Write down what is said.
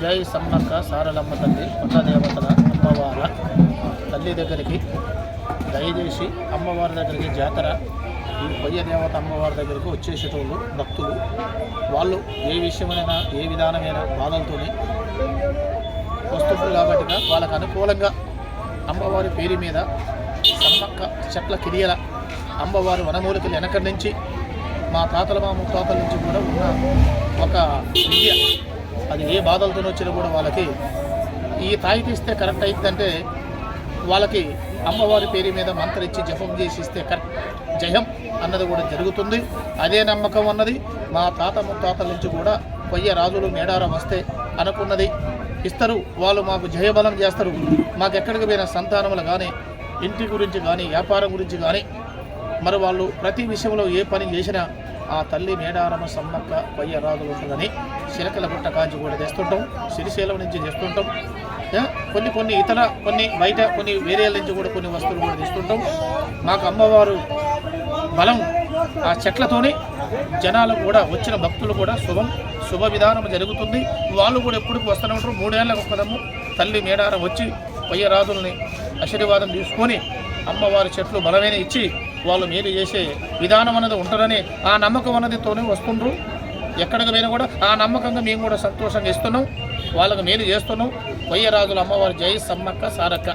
జై సమ్మక్క సారలమ్మ తల్లి కొండ దేవతల అమ్మవార తల్లి దగ్గరికి దయచేసి అమ్మవారి దగ్గరికి జాతర ఈ పొయ్య దేవత అమ్మవారి దగ్గరికి వచ్చేసేటోళ్ళు భక్తులు. వాళ్ళు ఏ విషయమైనా ఏ విధానమైన బాధలతోనే వస్తుంటారు కాబట్టి వాళ్ళకు అనుకూలంగా అమ్మవారి పేరు మీద సమ్మక్క చెట్ల కిరియల అమ్మవారి వనమూలికలు వెనక నుంచి మా తాతల మా ముత్తాతల నుంచి కూడా ఉన్న ఒక విద్య అది ఏ బాధలతో వచ్చినా కూడా వాళ్ళకి ఈ తాయి తీస్తే కరెక్ట్ అయిద్దంటే వాళ్ళకి అమ్మవారి పేరు మీద మంత్రిచ్చి జపం చేసి ఇస్తే కరెక్ట్ జయం అన్నది కూడా జరుగుతుంది. అదే నమ్మకం అన్నది మా తాత ముత్తాతల నుంచి కూడా పొయ్య రాజులు మేడారం వస్తే అనుకున్నది. ఇస్తారు. వాళ్ళు మాకు జయబలం చేస్తారు. మాకు ఎక్కడికి పోయిన సంతానములు కానీ ఇంటి గురించి కానీ వ్యాపారం గురించి కానీ మరి వాళ్ళు ప్రతి విషయంలో ఏ పని చేసినా ఆ తల్లి మేడారమ సమ్మక్క పొయ్య రాజులు ఉంటుందని చిలకల గుట్ట కాంచి కూడా తెస్తుంటాం. సిరిశైలం నుంచి తెస్తుంటాం. కొన్ని కొన్ని ఇతర కొన్ని బయట కొన్ని వేరే నుంచి కూడా కొన్ని వస్తువులు కూడా తెస్తుంటాం. మాకు అమ్మవారు బలం ఆ చెట్లతోని జనాలు కూడా వచ్చిన భక్తులు కూడా శుభం శుభ విధానం జరుగుతుంది. వాళ్ళు కూడా ఎప్పుడు వస్తూనే ఉంటారు. మూడేళ్ళకు ఒకదమ్ము తల్లి మేడారం వచ్చి పొయ్యరాజుల్ని ఆశీర్వాదం తీసుకొని అమ్మవారి చెట్లు బలమైన ఇచ్చి వాళ్ళు మేలు చేసే విధానం అనేది ఉంటుందని ఆ నమ్మకం అన్నదితోనే వస్తుండ్రు. ఎక్కడికి పోయినా కూడా ఆ నమ్మకంగా మేము కూడా సంతోషంగా ఇస్తున్నాం వాళ్ళకు మేలు చేస్తున్నాం. పొయ్యరాజుల అమ్మవారి జై సమ్మక్క సారక్క.